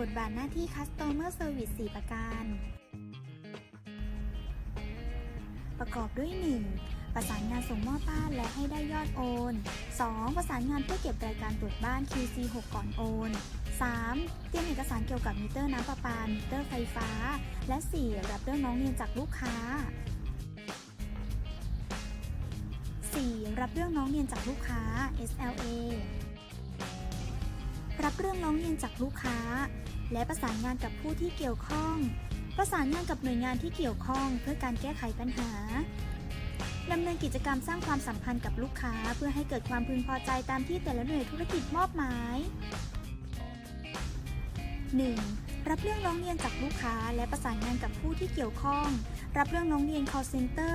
บทบาทหน้าที่ Customer Service 4 ประการ ประกอบด้วย 1. ประสานงานส่งมอบบ้านและให้ได้ยอดโอน 2. ประสานงานเพื่อเก็บรายการตรวจบ้าน QC 6 ก่อนโอน 3. เตรียมเอกสารเกี่ยวกับมิเตอร์น้ำประปา มิเตอร์ไฟฟ้า และ 4. รับเรื่องน้องเรียนจากลูกค้า 4. รับเรื่องน้องเรียนจากลูกค้า SLA รับเรื่องร้องเรียนจากลูกค้า และประสานงานกับผู้ที่เกี่ยวข้อง ประสานงานกับหน่วยงานที่เกี่ยวข้องเพื่อการแก้ไขปัญหาดำเนินกิจกรรมสร้างความสัมพันธ์กับลูกค้า เพื่อให้เกิดความพึงพอใจตามที่แต่ละหน่วยธุรกิจมอบหมาย 1. รับเรื่องร้องเรียนจากลูกค้า และประสานงานกับผู้ที่เกี่ยวข้อง รับเรื่องร้องเรียน call center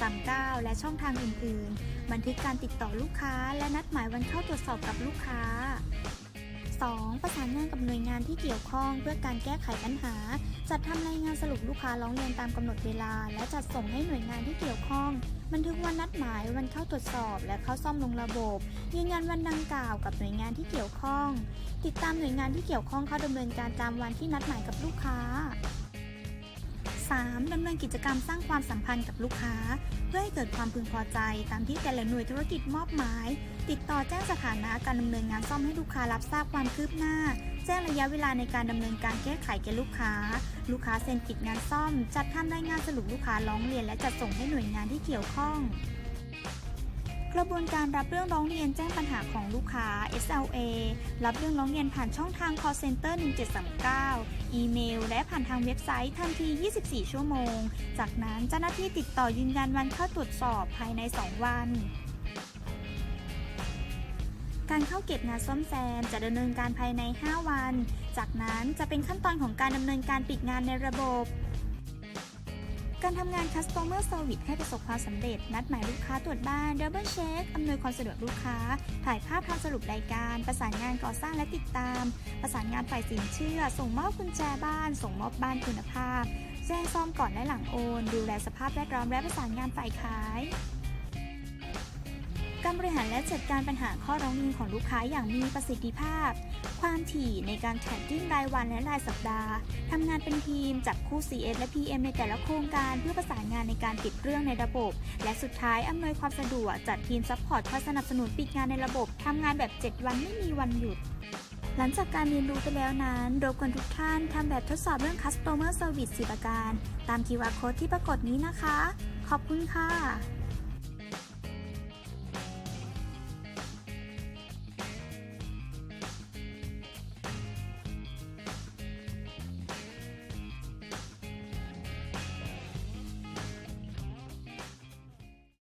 1739 และช่องทางอื่น ๆ บันทึกการติดต่อลูกค้า และนัดหมายวันเข้าตรวจสอบกับลูกค้า 2. ประสานงานกับหน่วยงานที่เกี่ยวข้องเพื่อการแก้ไขปัญหา จัดทำรายงานสรุปลูกค้าร้องเรียนตามกำหนดเวลา และจัดส่งให้หน่วยงานที่เกี่ยวข้อง บันทึกวันนัดหมายวันเข้าตรวจสอบ และเข้าซ่อมลงระบบ ยืนยันวันดังกล่าวกับหน่วยงานที่เกี่ยวข้อง ติดตามหน่วยงานที่เกี่ยวข้องเข้าดำเนินการตามวันที่นัดหมายกับลูกค้า 3. ดำเนินกิจกรรมสร้างความสัมพันธ์กับลูกค้า เพื่อให้เกิดความพึงพอใจตามที่แต่ละหน่วยธุรกิจมอบหมาย ติดต่อแจ้งสถานะการดำเนินงานซ่อมให้ลูกค้ารับทราบความคืบหน้า แจ้งระยะเวลาในการดำเนินการแก้ไขแก่ลูกค้า ลูกค้าเซ็นกิจงานซ่อม จัดทำรายงานสรุปลูกค้าร้องเรียน และจัดส่งให้หน่วยงานที่เกี่ยวข้อง กระบวนการรับเรื่องร้องเรียนแจ้งปัญหาของลูกค้า SLA รับเรื่องร้องเรียนผ่านช่องทาง call center 1739 อีเมล และผ่านทางเว็บไซต์ทันที 24 ชั่วโมง จากนั้นเจ้าหน้าที่ติดต่อยืนยันวันเข้าตรวจสอบภายใน 2 วันการเข้าเก็บงานซ่อมแซมจะดำเนินการภายใน 5 วัน จากนั้นจะเป็นขั้นตอนของการดำเนินการปิดงานในระบบ การทำงาน Customer Service ให้ประสบความสำเร็จ นัดหมายลูกค้าตรวจบ้าน Double Check อำนวยความสะดวกลูกค้า ถ่ายภาพทำสรุปรายการ ประสานงานก่อสร้างและติดตาม ประสานงานฝ่ายสินเชื่อ ส่งมอบกุญแจบ้าน ส่งมอบบ้านคุณภาพ แจ้งซ่อมก่อนและหลังโอน ดูแลสภาพแวดล้อมและประสานงานฝ่ายขาย การบริหารและจัดการปัญหาข้อร้องเรียนของลูกค้าอย่างมีประสิทธิภาพ ความถี่ในการแท็กกิ้งรายวันและรายสัปดาห์ ทำงานเป็นทีม จับคู่ CS และ PM ในแต่ละโครงการเพื่อประสานงานในการปิดเรื่องในระบบ และสุดท้ายอำนวยความสะดวก จัดทีมซัพพอร์ตคอยสนับสนุนปิดงานในระบบ ทำงานแบบ 7 วันไม่มีวันหยุดหลังจากการเรียนรู้ไปแล้วนั้นรบกวนทุกท่านทำแบบทดสอบเรื่อง Customer Service 4ประการ ตาม QR Code ที่ปรากฏนี้นะคะ ขอบคุณค่ะ